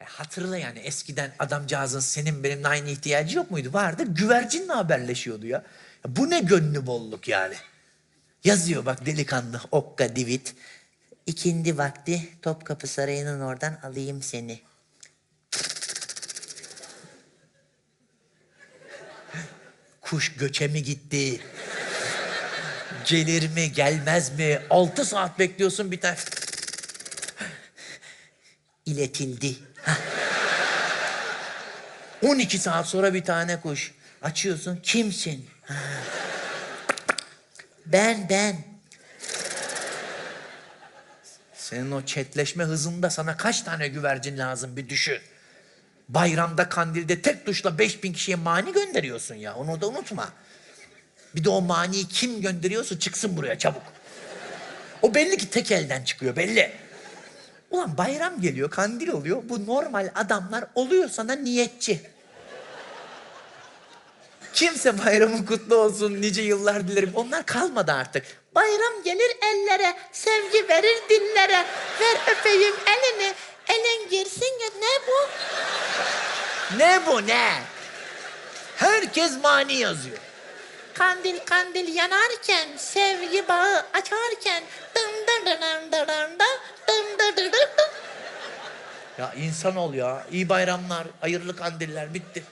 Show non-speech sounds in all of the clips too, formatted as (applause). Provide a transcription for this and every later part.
E, hatırla yani eskiden adamcağızın senin benimle aynı ihtiyacı yok muydu? Vardı. Güvercinle haberleşiyordu. Ya Bu ne gönlü bolluk yani. Yazıyor bak delikanlı Okka Divit. İkindi vakti Topkapı Sarayı'nın oradan alayım seni. Kuş göçe mi gitti? Gelir mi gelmez mi? Altı saat bekliyorsun bir tane. İletildi. Hah. 12 saat sonra bir tane kuş. Açıyorsun. Kimsin? Ben ben. Senin o çetleşme hızında sana kaç tane güvercin lazım bir düşün. Bayramda kandilde tek tuşla 5000 kişiye mani gönderiyorsun ya. Onu da unutma. Bir de o maniyi kim gönderiyorsa çıksın buraya çabuk. O belli ki tek elden çıkıyor belli. Ulan bayram geliyor, kandil oluyor. Bu normal adamlar oluyor sana niyetçi. Kimse bayramın kutlu olsun, nice yıllar dilerim. Onlar kalmadı artık. Bayram gelir ellere, sevgi verir dillere. Ver öpeyim elini, elin girsin ya. Ne bu? Ne bu ne? Herkes mani yazıyor. Kandil kandil yanarken, sevgi bağı açarken Ya insan ol ya. İyi bayramlar, hayırlı kandiller bitti.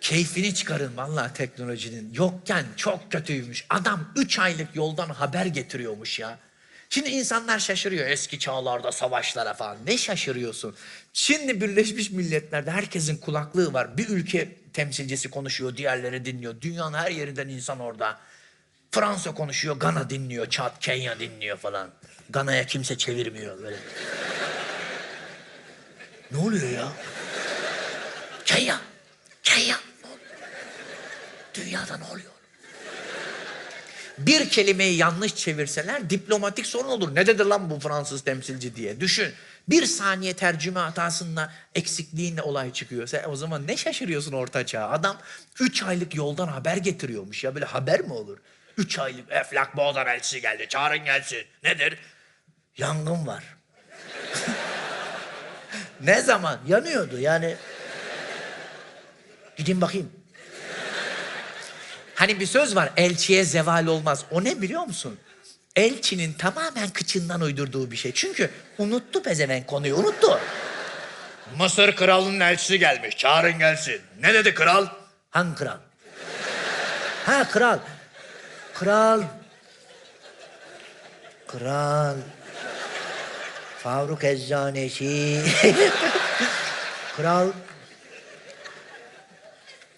Keyfini çıkarın vallahi teknolojinin. Yokken çok kötüymüş. Adam üç aylık yoldan haber getiriyormuş ya. Şimdi insanlar şaşırıyor eski çağlarda savaşlara falan. Ne şaşırıyorsun? Şimdi Birleşmiş Milletler'de herkesin kulaklığı var. Bir ülke temsilcisi konuşuyor, diğerleri dinliyor. Dünyanın her yerinden insan orada. Fransa konuşuyor, Gana dinliyor, Çat, Kenya dinliyor falan. Gana'ya kimse çevirmiyor böyle. ne oluyor ya? Kenya, Kenya. Dünyada ne oluyor? Bir kelimeyi yanlış çevirseler diplomatik sorun olur. Ne dedi lan bu Fransız temsilci diye. Düşün. Bir saniye tercüme hatasında eksikliğinle olay çıkıyor. Sen o zaman ne şaşırıyorsun orta? Adam üç aylık yoldan haber getiriyormuş ya. Böyle haber mi olur? Üç aylık Eflak Boğdan elçisi geldi. Çağırın gelsin. Nedir? Yangın var. (laughs) ne zaman? Yanıyordu yani. Gidin bakayım. Hani bir söz var elçiye zeval olmaz. O ne biliyor musun? Elçinin tamamen kıçından uydurduğu bir şey. Çünkü unuttu pezevenk konuyu unuttu. Mısır kralının elçisi gelmiş. Çağırın gelsin. Ne dedi kral? Hangi kral? Ha kral. Kral. Kral. Faruk Eczanesi. (laughs) kral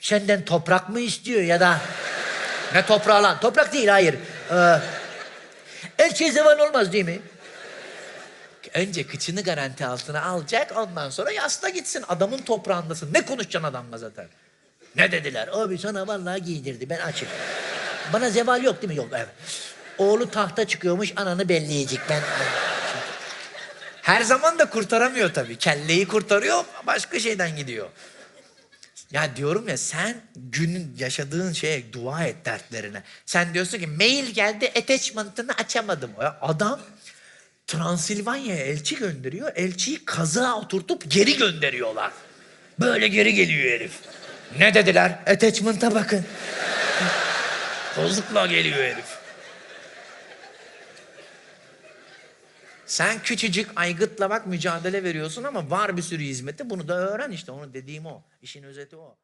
senden toprak mı istiyor ya da ne toprağı lan? Toprak değil hayır. Ee, elçiye zeval olmaz değil mi? Önce kıçını garanti altına alacak ondan sonra yasla gitsin. Adamın toprağındasın. Ne konuşacaksın adamla zaten? Ne dediler? Abi sana vallahi giydirdi ben açık. Bana zeval yok değil mi? Yok evet. Oğlu tahta çıkıyormuş ananı belleyecek ben. Her zaman da kurtaramıyor tabii. Kelleyi kurtarıyor başka şeyden gidiyor. Ya diyorum ya sen günün yaşadığın şeye dua et dertlerine. Sen diyorsun ki mail geldi attachment'ını açamadım. Ya adam Transilvanya'ya elçi gönderiyor. Elçiyi kazığa oturtup geri gönderiyorlar. Böyle geri geliyor herif. Ne dediler? Attachment'a bakın. Kozlukla geliyor herif. Sen küçücük aygıtla bak mücadele veriyorsun ama var bir sürü hizmeti. Bunu da öğren işte. Onu dediğim o. İşin özeti o.